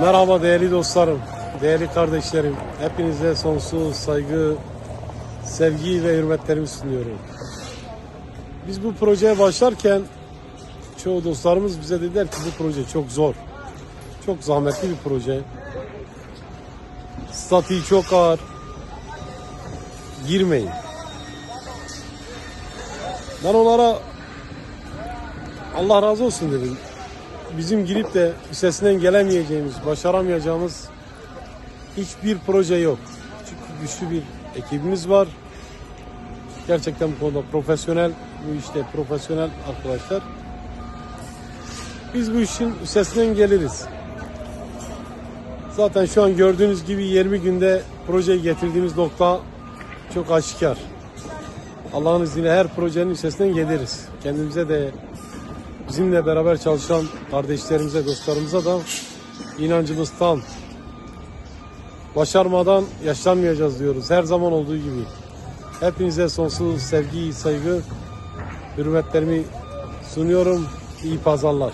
Merhaba değerli dostlarım, değerli kardeşlerim. Hepinize sonsuz saygı, sevgi ve hürmetlerimi sunuyorum. Biz bu projeye başlarken çoğu dostlarımız bize dediler ki bu proje çok zor. Çok zahmetli bir proje. Statiği çok ağır. Girmeyin. Ben onlara Allah razı olsun dedim bizim girip de üstesinden gelemeyeceğimiz, başaramayacağımız hiçbir proje yok. Çünkü güçlü bir ekibimiz var. Gerçekten bu konuda profesyonel, bu işte profesyonel arkadaşlar. Biz bu işin üstesinden geliriz. Zaten şu an gördüğünüz gibi 20 günde projeyi getirdiğimiz nokta çok aşikar. Allah'ın izniyle her projenin üstesinden geliriz. Kendimize de bizimle beraber çalışan kardeşlerimize, dostlarımıza da inancımız tam. Başarmadan yaşlanmayacağız diyoruz. Her zaman olduğu gibi. Hepinize sonsuz sevgi, saygı, hürmetlerimi sunuyorum. İyi pazarlar.